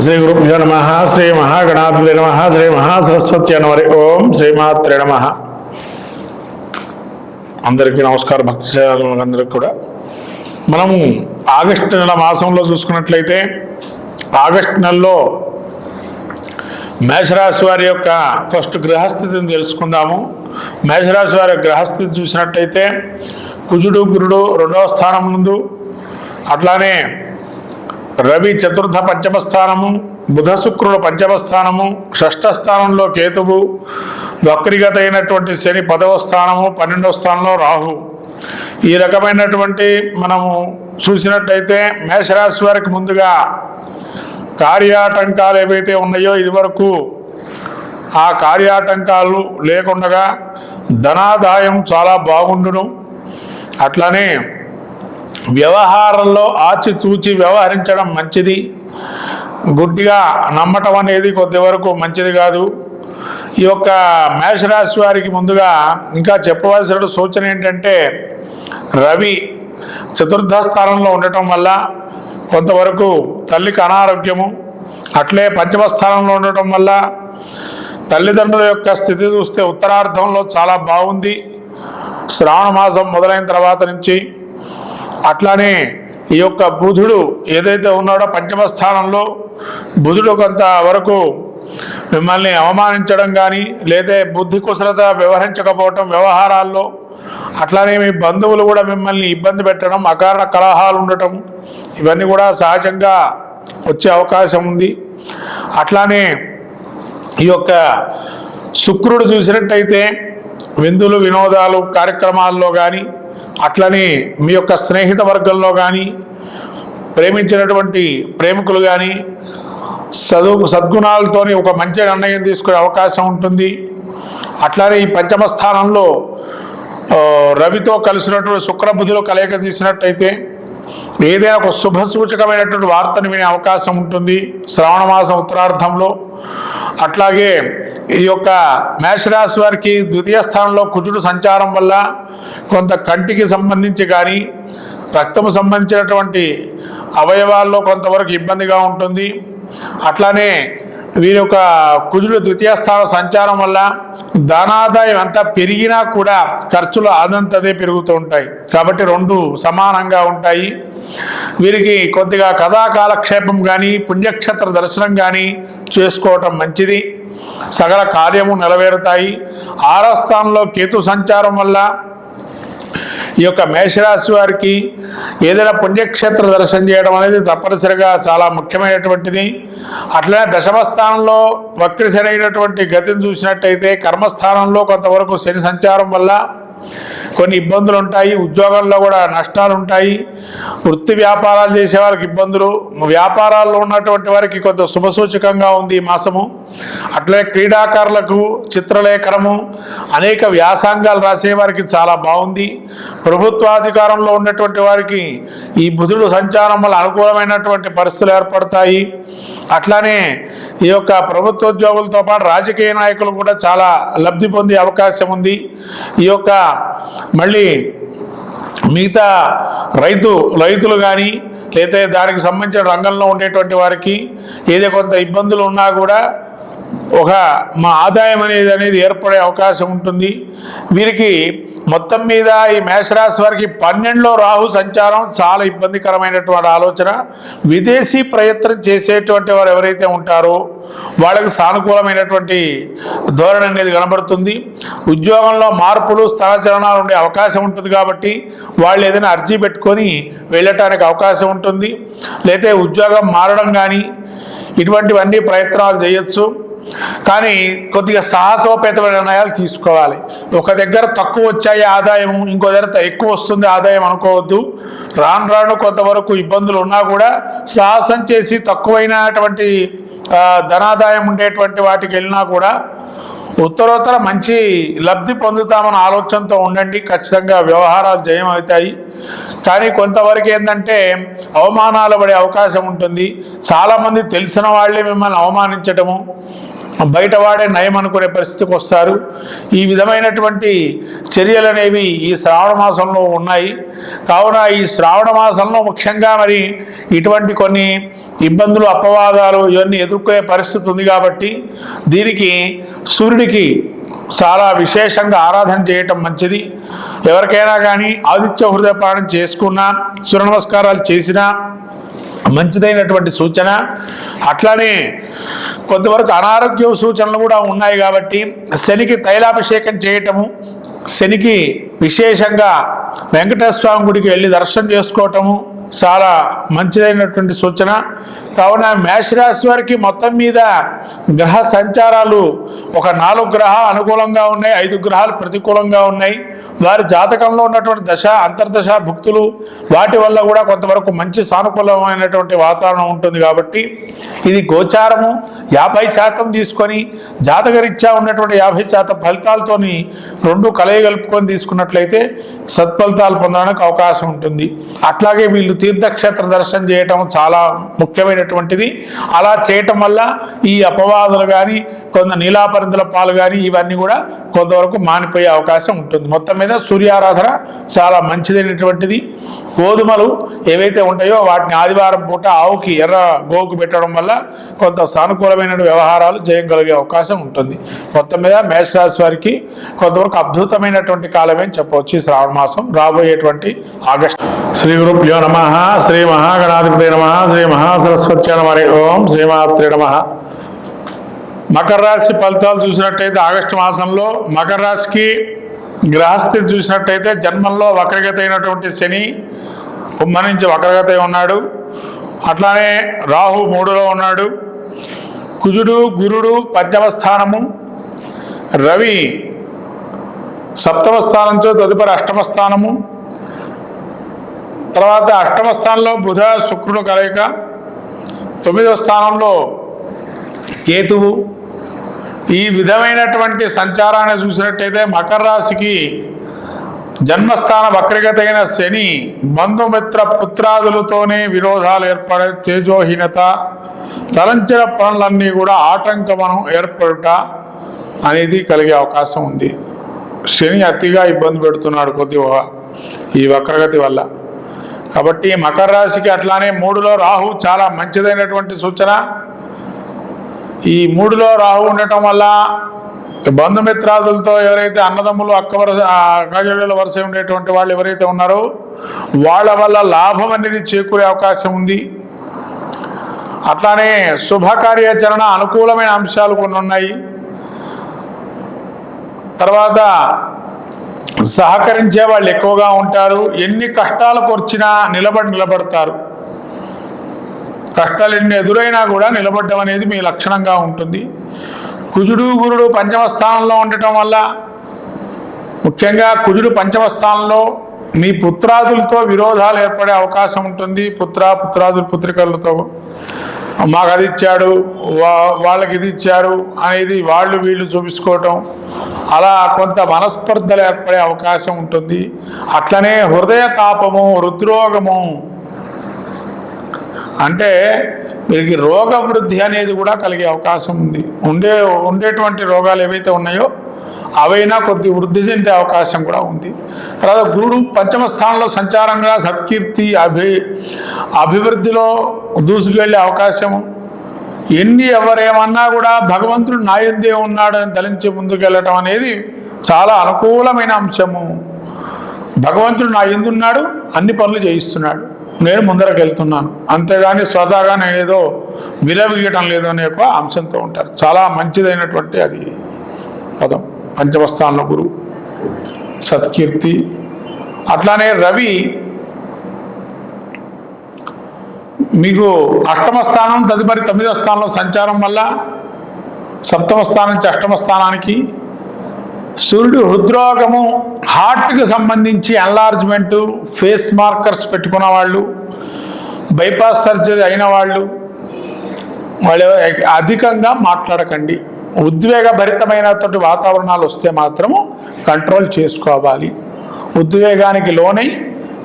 శ్రీ గురుభ్యో నమ శ్రీ మహాగణాధిపతి నమ శ్రీ మహాసరస్వతి అనవరి ఓం శ్రీమాత్రే నమ. అందరికీ నమస్కారం భక్తి అందరికి కూడా. మనము ఆగస్టు నెల మాసంలో చూసుకున్నట్లయితే ఆగస్టు నెలలో మేషరాశి వారి యొక్క ఫస్ట్ గ్రహస్థితిని తెలుసుకుందాము. మేషరాశి వారి గ్రహస్థితి చూసినట్లయితే కుజుడు గురుడు రెండవ స్థానం ముందు అట్లానే రవి చతుర్థ పంచమ స్థానము బుధ శుక్రుడు పంచమ స్థానము షష్ఠ స్థానంలో కేతువు వక్రిగత అయినటువంటి శని పదవ స్థానము పన్నెండవ స్థానంలో రాహు. ఈ రకమైనటువంటి మనము చూసినట్టయితే మేషరాశి వారికి ముందుగా కార్యాటంకాలు ఏవైతే ఉన్నాయో ఇదివరకు ఆ కార్యాటంకాలు లేకుండగా ధనాదాయం చాలా బాగుండును. అట్లానే వ్యవహారంలో ఆచితూచి వ్యవహరించడం మంచిది. గుడ్డిగా నమ్మటం అనేది కొద్ది వరకు మంచిది కాదు. ఈ యొక్క మేషరాశి వారికి ముందుగా ఇంకా చెప్పవలసిన సూచన ఏంటంటే రవి చతుర్థ స్థానంలో ఉండటం వల్ల కొంతవరకు తల్లికి అనారోగ్యము అట్లే పంచమ స్థానంలో ఉండటం వల్ల తల్లిదండ్రుల యొక్క స్థితి చూస్తే ఉత్తరార్ధంలో చాలా బాగుంది. శ్రావణ మాసం మొదలైన తర్వాత నుంచి అట్లానే ఈ యొక్క బుధుడు ఏదైతే ఉన్నాడో పంచమ స్థానంలో బుధుడు కొంత వరకు మిమ్మల్ని అవమానించడం కానీ లేదా బుద్ధి కుశలత వ్యవహరించకపోవటం వ్యవహారాల్లో అట్లానే మీ బంధువులు కూడా మిమ్మల్ని ఇబ్బంది పెట్టడం అకారణ కలహాలు ఉండటం ఇవన్నీ కూడా సహజంగా వచ్చే అవకాశం ఉంది. అట్లానే ఈ యొక్క శుక్రుడు చూసినట్టయితే విందులు వినోదాలు కార్యక్రమాల్లో కానీ అట్లని మీ యొక్క స్నేహిత వర్గంలో కానీ ప్రేమించినటువంటి ప్రేమికులు కానీ చదువు సద్గుణాలతోని ఒక మంచి నిర్ణయం తీసుకునే అవకాశం ఉంటుంది. అట్లానే ఈ పంచమ స్థానంలో రవితో కలిసినటువంటి శుక్రబుధిలో కలయిక తీసినట్టయితే ఏదైనా ఒక శుభ సూచకమైనటువంటి వార్తను వినే అవకాశం ఉంటుంది. శ్రావణ మాసం ఉత్తరార్ధంలో. అట్లాగే ఈ యొక్క మేషరాశి వారికి ద్వితీయ స్థానంలో కుజుడు సంచారం వల్ల కొంత కంటికి సంబంధించి కానీ రక్తము సంబంధించినటువంటి అవయవాల్లో కొంతవరకు ఇబ్బందిగా ఉంటుంది. అట్లానే వీరి యొక్క కుజుడు ద్వితీయ స్థాన సంచారం వల్ల ధనాదాయం ఎంత పెరిగినా కూడా ఖర్చులు అదంతదే పెరుగుతూ ఉంటాయి. కాబట్టి రెండు సమానంగా ఉంటాయి. వీరికి కొద్దిగా కథా కాలక్షేపం కానీ పుణ్యక్షేత్ర దర్శనం కానీ చేసుకోవటం మంచిది. సకల కార్యము నెరవేరుతాయి. ఆరో స్థానంలో కేతు సంచారం వల్ల ఈ యొక్క మేషరాశి వారికి ఏదైనా పుణ్యక్షేత్ర దర్శనం చేయడం అనేది తప్పనిసరిగా చాలా ముఖ్యమైనటువంటిది. అట్లనే దశమ స్థానంలో గతిని చూసినట్టయితే కర్మస్థానంలో కొంతవరకు శని సంచారం వల్ల కొన్ని ఇబ్బందులు ఉంటాయి ఉద్యోగంలో కూడా నష్టాలు ఉంటాయి. వృత్తి వ్యాపారాలు చేసే వారికి ఇబ్బందులు. వ్యాపారాల్లో ఉన్నటువంటి వారికి కొంత శుభసూచకంగా ఉంది ఈ మాసము. అట్లే క్రీడాకారులకు చిత్రలేఖనము అనేక వ్యాసాంగాలు రాసే వారికి చాలా బాగుంది. ప్రభుత్వాధికారంలో ఉన్నటువంటి వారికి ఈ బుధుడు సంచారం వల్ల అనుకూలమైనటువంటి పరిస్థితులు ఏర్పడతాయి. అట్లానే ఈ యొక్క ప్రభుత్వ ఉద్యోగులతో పాటు రాజకీయ నాయకులు కూడా చాలా లబ్ధి పొందే అవకాశం ఉంది. ఈ యొక్క మళ్ళీ మిగతా రైతు రైతులు కానీ లేదా దానికి సంబంధించిన రంగంలో ఉండేటువంటి వారికి ఏదో కొంత ఇబ్బందులు ఉన్నా కూడా ఒక మా ఆదాయం అనేది అనేది ఏర్పడే అవకాశం ఉంటుంది. వీరికి మొత్తం మీద ఈ మేషరాశి వారికి పన్నెండులో రాహు సంచారం చాలా ఇబ్బందికరమైనటువంటి ఆలోచన. విదేశీ ప్రయత్నం చేసేటువంటి వారు ఎవరైతే ఉంటారో వాళ్ళకి సానుకూలమైనటువంటి ధోరణి అనేది కనబడుతుంది. ఉద్యోగంలో మార్పులు స్థలచలనాలు ఉండే అవకాశం ఉంటుంది కాబట్టి వాళ్ళు ఏదైనా అర్జీ పెట్టుకొని వెళ్ళటానికి అవకాశం ఉంటుంది. లేతే ఉద్యోగం మారడం కానీ ఇటువంటివన్నీ ప్రయత్నాలు చేయొచ్చు. కానీ కొద్దిగా సాహసోపేతమైన నిర్ణయాలు తీసుకోవాలి. ఒక దగ్గర తక్కువ వచ్చాయి ఆదాయం ఇంకో దగ్గర ఎక్కువ వస్తుంది ఆదాయం అనుకోవద్దు. రాను రాను కొంతవరకు ఇబ్బందులు ఉన్నా కూడా సాహసం చేసి తక్కువైనటువంటి ధనాదాయం ఉండేటువంటి వాటికి వెళ్ళినా కూడా ఉత్తరోత్తర మంచి లబ్ధి పొందుతామన్న ఆలోచనతో ఉండండి. ఖచ్చితంగా వ్యవహారాలు జయం అవుతాయి. కానీ కొంతవరకు ఏంటంటే అవమానాలు పడే అవకాశం ఉంటుంది. చాలామంది తెలిసిన వాళ్ళే మిమ్మల్ని అవమానించటము బయట వాడే నయం అనుకునే పరిస్థితికి వస్తారు. ఈ విధమైనటువంటి చర్యలు అనేవి ఈ శ్రావణ మాసంలో ఉన్నాయి. కావున ఈ శ్రావణ మాసంలో ముఖ్యంగా మరి ఇటువంటి కొన్ని ఇబ్బందులు అపవాదాలు ఇవన్నీ ఎదుర్కొనే పరిస్థితి ఉంది కాబట్టి దీనికి సూర్యుడికి చాలా విశేషంగా ఆరాధన చేయటం మంచిది. ఎవరికైనా కానీ ఆదిత్య హృదయ చేసుకున్నా సూర్య నమస్కారాలు చేసినా మంచిదైనటువంటి సూచన. అట్లానే కొంతవరకు అనారోగ్య సూచనలు కూడా ఉన్నాయి కాబట్టి శనికి తైలాభిషేకం చేయటము శనికి విశేషంగా వెంకటేశ్వర స్వామి గుడికి వెళ్ళి దర్శనం చేసుకోవటము చాలా మంచిదైనటువంటి సూచన. కావున మేషరాశి వారికి మొత్తం మీద గ్రహ సంచారాలు ఒక నాలుగు గ్రహాలు అనుకూలంగా ఉన్నాయి ఐదు గ్రహాలు ప్రతికూలంగా ఉన్నాయి. వారి జాతకంలో ఉన్నటువంటి దశ అంతర్దశ భుక్తులు వాటి వల్ల కూడా కొంతవరకు మంచి సానుకూలమైనటువంటి వాతావరణం ఉంటుంది కాబట్టి ఇది గోచారము. యాభై శాతం తీసుకొని జాతకరీత్యా ఉన్నటువంటి యాభై శాతం ఫలితాలతోని రెండు కలయగలుపుకొని తీసుకున్నట్లయితే సత్ఫలితాలు పొందడానికి అవకాశం ఉంటుంది. అట్లాగే వీళ్ళు తీర్థక్షేత్ర దర్శనం చేయటం చాలా ముఖ్యమైనటువంటిది. అలా చేయటం వల్ల ఈ అపవాదులు కానీ కొంత నీలాపరిందుల పాలు కానీ ఇవన్నీ కూడా కొంతవరకు మానిపోయే అవకాశం ఉంటుంది. మొత్తం మీద సూర్యారాధన చాలా మంచిదైనటువంటిది. గోధుమలు ఏవైతే ఉంటాయో వాటిని ఆదివారం పూట ఆవుకి ఎర్ర గోకు పెట్టడం వల్ల కొంత సానుకూలమైన వ్యవహారాలు జయం కలిగే అవకాశం ఉంటుంది. మొత్తం మీద మేషరాశి వారికి కొంతవరకు అద్భుతమైనటువంటి కాలమే చెప్పవచ్చు శ్రావణ మాసం. రాబోయేటువంటి ఆగస్టు. శ్రీ గురుభ్యో నమ. శ్రీ మహాగణాధిపతి నమ శ్రీ మహాసరస్వతి నమ హరి ఓం శ్రీమాత్రి నమ. మకర రాశి ఫలితాలు చూసినట్టయితే ఆగస్టు మాసంలో మకర రాశికి గ్రహస్థితి చూసినట్టయితే జన్మంలో వక్రగత అయినటువంటి శని కుంభ నుంచి వక్రగత ఉన్నాడు. అట్లానే రాహు మూడులో ఉన్నాడు. కుజుడు గురుడు పంచమ స్థానము. రవి సప్తమ స్థానంతో తదుపరి అష్టమ స్థానము. తర్వాత అష్టమ స్థానంలో బుధ శుక్రుడు కలయిక. తొమ్మిదవ స్థానంలో కేతువు. ఈ విధమైనటువంటి సంచారాన్ని చూసినట్టయితే మకర రాశికి జన్మస్థాన వక్రగతైన శని బంధుమిత్ర పుత్రాదులతోనే విరోధాలు ఏర్పడే తేజోహీనత తలంచిన పనులన్నీ కూడా ఆటంకమనం ఏర్పడుట అనేది కలిగే అవకాశం ఉంది. శని అతిగా ఇబ్బంది పెడుతున్నాడు కొద్దిగా ఈ వక్రగతి వల్ల. కాబట్టి మకర రాశికి అట్లానే మూడులో రాహు చాలా మంచిదైనటువంటి సూచన. ఈ మూడులో రాహు ఉండటం వల్ల బంధుమిత్రాదులతో ఎవరైతే అన్నదమ్ములు అక్క వరస అక్కజల్లుల వరుస ఉండేటువంటి వాళ్ళు ఎవరైతే ఉన్నారో వాళ్ళ వల్ల లాభం అనేది చేకూరే అవకాశం ఉంది. అట్లానే శుభకార్యాచరణ అనుకూలమైన అంశాలు కొన్ని ఉన్నాయి. తర్వాత సహకరించే వాళ్ళు ఎక్కువగా ఉంటారు. ఎన్ని కష్టాలకు వచ్చినా నిలబడి నిలబడతారు. కష్టాలు ఎన్ని ఎదురైనా కూడా నిలబడడం అనేది మీ లక్షణంగా ఉంటుంది. కుజుడు గురుడు పంచమ స్థానంలో ఉండటం వల్ల ముఖ్యంగా కుజుడు పంచమ స్థానంలో మీ పుత్రాదులతో విరోధాలు ఏర్పడే అవకాశం ఉంటుంది. పుత్ర పుత్రాదులు పుత్రికలతో. మాకు అది ఇచ్చాడు వా- వాళ్ళకి ఇది ఇచ్చారు అనేది వాళ్ళు వీళ్ళు చూపించుకోవటం. అలా కొంత మనస్పర్ధలు ఏర్పడే అవకాశం ఉంటుంది. అట్లనే హృదయ తాపము హృద్రోగము అంటే వీరికి రోగ వృద్ధి అనేది కూడా కలిగే అవకాశం ఉంది. ఉండే ఉండేటువంటి రోగాలు ఏవైతే ఉన్నాయో అవైనా కొద్ది వృద్ధి చెందే అవకాశం కూడా ఉంది. తర్వాత గురుడు పంచమ స్థానంలో సంచారంగా సత్కీర్తి అభి అభివృద్ధిలో దూసుకెళ్ళే అవకాశం ఎన్ని ఎవరేమన్నా కూడా భగవంతుడు నాయందే ఉన్నాడని తలించి ముందుకెళ్ళటం అనేది చాలా అనుకూలమైన అంశము. భగవంతుడు నా ఎందున్నాడు అన్ని పనులు చేయిస్తున్నాడు. నేను ముందరకు వెళ్తున్నాను. అంతేగాని స్వతహాగా నేను ఏదో విరవీయటం లేదు అనే ఒక అంశంతో ఉంటారు. చాలా మంచిదైనటువంటి అది పదం. పంచమస్థానంలో గురువు. సత్కీర్తి. అట్లానే రవి మీకు అష్టమ స్థానం తదుపరి తొమ్మిదవ స్థానంలో సంచారం వల్ల సప్తమ స్థానం నుంచి అష్టమ స్థానానికి సూర్యుడు హృద్రోగము హార్ట్కి సంబంధించి ఎన్లార్జ్మెంటు ఫేస్ మార్కర్స్ పెట్టుకున్న వాళ్ళు బైపాస్ సర్జరీ అయిన వాళ్ళు వాళ్ళు అధికంగా మాట్లాడకండి. ఉద్వేగభరితమైనటువంటి వాతావరణాలు వస్తే మాత్రము కంట్రోల్ చేసుకోవాలి. ఉద్వేగానికి లోనై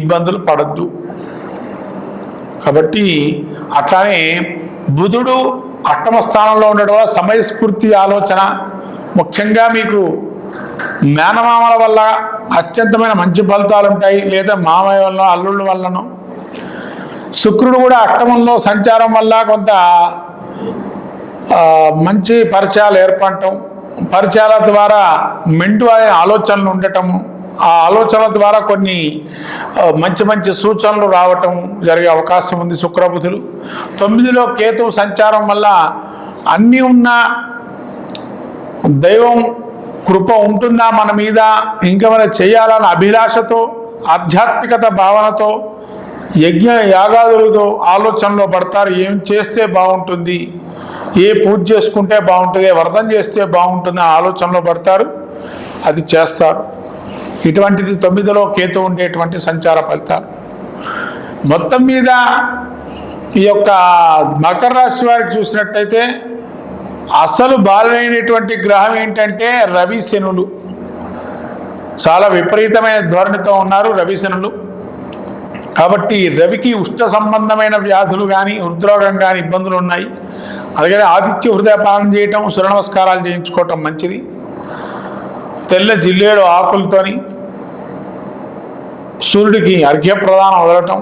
ఇబ్బందులు పడద్దు. కాబట్టి అట్లానే బుధుడు అష్టమ స్థానంలో ఉండడం వల్ల సమయస్ఫూర్తి ఆలోచన ముఖ్యంగా మీకు మేనమామల వల్ల అత్యంతమైన మంచి ఫలితాలు ఉంటాయి లేదా మామయ్య వల్ల అల్లుళ్ళ వల్లనో శుక్రుడు కూడా అష్టమంలో సంచారం వల్ల కొంత మంచి పరిచయాలు ఏర్పడటం పరిచయాల ద్వారా మెంటు అనే ఆలోచనలు ఉండటము ఆ ఆలోచనల ద్వారా కొన్ని మంచి మంచి సూచనలు రావటం జరిగే అవకాశం ఉంది శుక్రబుధులు. తొమ్మిదిలో కేతు సంచారం వల్ల అన్నీ ఉన్న దైవం కృప ఉంటుందా మన మీద ఇంకేమైనా చేయాలన్న అభిలాషతో ఆధ్యాత్మికత భావనతో యజ్ఞ యాగాదులతో ఆలోచనలో పడతారు. ఏం చేస్తే బాగుంటుంది? ఏ పూజ చేసుకుంటే బాగుంటుంది ఏ వ్రతం చేస్తే బాగుంటుంది ఆలోచనలో పడతారు అది చేస్తారు. ఇటువంటిది తొమ్మిదిలో కేతు ఉండేటువంటి సంచార ఫలితాలు. మొత్తం మీద ఈ యొక్క మకర రాశి వారికి చూసినట్టయితే అసలు బాలైనటువంటి గ్రహం ఏంటంటే రవి శనులు. చాలా విపరీతమైన ధోరణితో ఉన్నారు రవి శనులు. కాబట్టి రవికి ఉష్ణ సంబంధమైన వ్యాధులు కానీ హృద్రోగం కానీ ఇబ్బందులు ఉన్నాయి. అలాగే ఆతిథ్య హృదయ పాలన చేయటం సూర్య నమస్కారాలు చేయించుకోవటం మంచిది. తెల్ల జిల్లేడు ఆకులతోని సూర్యుడికి అర్ఘ్యప్రదానం వదలటం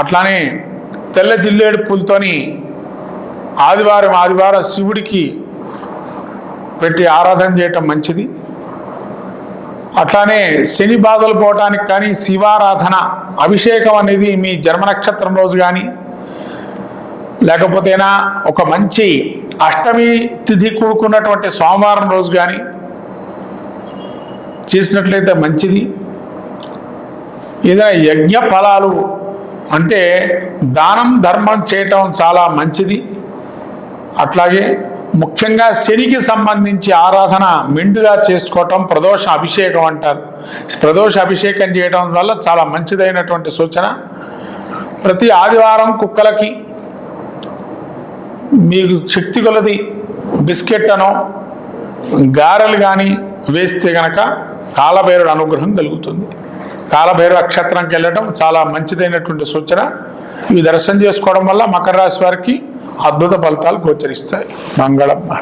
అట్లానే తెల్ల జిల్లేడు పూలతోని ఆదివారం ఆదివారం శివుడికి పెట్టి ఆరాధన చేయటం మంచిది. అట్లానే శని బాధలు పోవటానికి కానీ శివారాధన అభిషేకం అనేది మీ జన్మ నక్షత్రం రోజు కానీ లేకపోతేనా ఒక మంచి అష్టమి తిథి కూడుకున్నటువంటి సోమవారం రోజు కానీ చేసినట్లయితే మంచిది. ఏదైనా యజ్ఞ ఫలాలు అంటే దానం ధర్మం చేయటం చాలా మంచిది. అట్లాగే ముఖ్యంగా శనికి సంబంధించి ఆరాధన మెండుగా చేసుకోవటం ప్రదోష అభిషేకం అంటారు. ప్రదోష అభిషేకం చేయడం వల్ల చాలా మంచిదైనటువంటి సూచన. ప్రతి ఆదివారం కుక్కలకి మీకు శక్తి కొలది బిస్కెట్ అనో గారెలు కానీ వేస్తే గనక కాలభైరుడు అనుగ్రహం కలుగుతుంది. కాలభైరు నక్షత్రంకి వెళ్ళడం చాలా మంచిదైనటువంటి సూచన. ఇవి దర్శనం చేసుకోవడం వల్ల మకర రాశి వారికి అద్భుత ఫలితాలు గోచరిస్తాయి. మంగళమ్మ